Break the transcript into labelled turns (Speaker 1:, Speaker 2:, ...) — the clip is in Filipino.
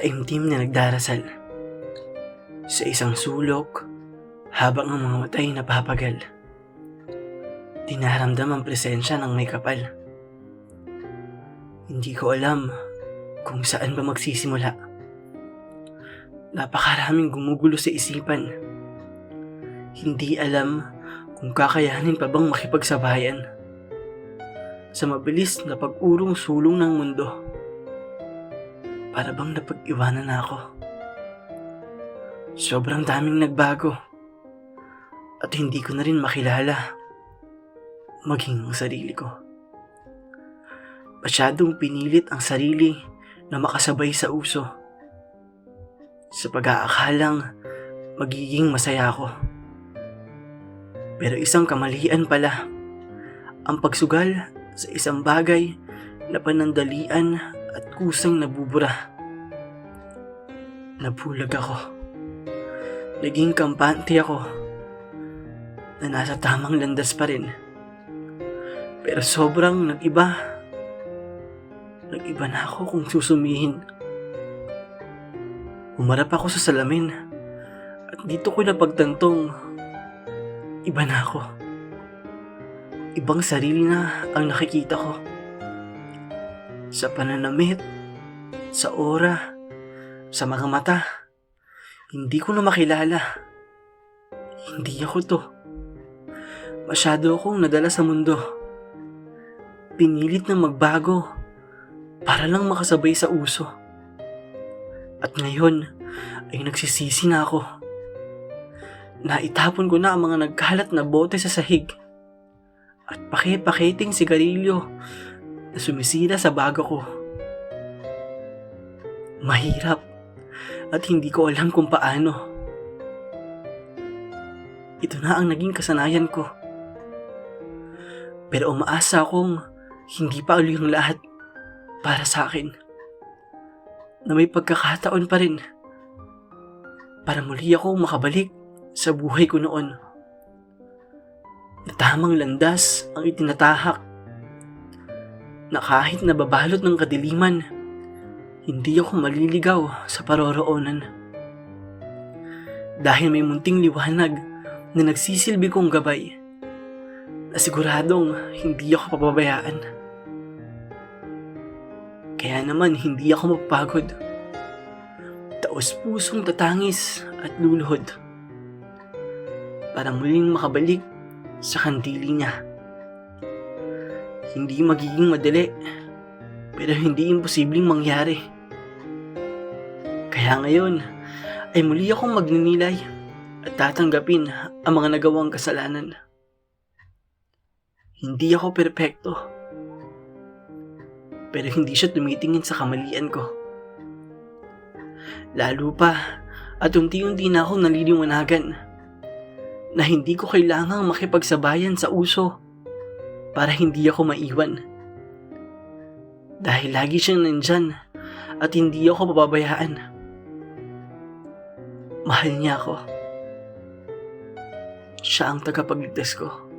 Speaker 1: taimtim na nagdarasal. Sa isang sulok, habang ang mga matay napapagal. Dinaramdam ang presensya ng may kapal. Hindi ko alam kung saan ba magsisimula. Napakaraming gumugulo sa isipan. Hindi alam kung kakayanin pa bang makipagsabayan. Sa mabilis na pag-urong sulong ng mundo. Para bang napag-iwanan na ako. Sobrang daming nagbago. At hindi ko na rin makilala. Maging ang sarili ko. Masyadong pinilit ang sarili na makasabay sa uso. Sa pag-aakalang magiging masaya ako. Pero isang kamalian pala. Ang pagsugal sa isang bagay na panandalian at kusang nabubura. Nabulag ako. Naging kampante ako na nasa tamang landas pa rin. Pero sobrang nag-iba. Nag-iba na ako kung susumihin. Umarap ako sa salamin at dito ko napagtantong iba na ako. Ibang sarili na ang nakikita ko. Sa pananamit, sa aura, sa mga mata, hindi ko na makilala. Hindi ako to. Masyado akong nadala sa mundo. Pinilit na magbago para lang makasabay sa uso. At ngayon ay nagsisisi na ako. Naitapon ko na ang mga nagkalat na bote sa sahig. At pakit-pakiting sigarilyo na sumisira sa bago ko. Mahirap at hindi ko alam kung paano. Ito na ang naging kasanayan ko. Pero umaasa akong hindi pa uli ang lahat para sa akin. Na may pagkakataon pa rin para muli ako makabalik sa buhay ko noon. Na tamang landas ang itinatahak. Na kahit nababalot ng kadiliman, hindi ako maliligaw sa paroroonan. Dahil may munting liwanag na nagsisilbi kong gabay na siguradong hindi ako papabayaan. Kaya naman hindi ako mapagod. Taos pusong tatangis at luluhod para muling makabalik sa kandili niya. Hindi magiging madali, pero hindi imposibleng mangyari. Kaya ngayon, ay muli akong magninilay at tatanggapin ang mga nagawang kasalanan. Hindi ako perpekto. Pero hindi siya tumitingin sa kamalian ko. Lalo pa at unti-unti na akong naliliwanagan na hindi ko kailangang makipagsabayan sa uso para hindi ako maiwan. Dahil lagi siyang nandyan at hindi ako pababayaan. Mahal niya ako. Siya ang tagapagligtas ko.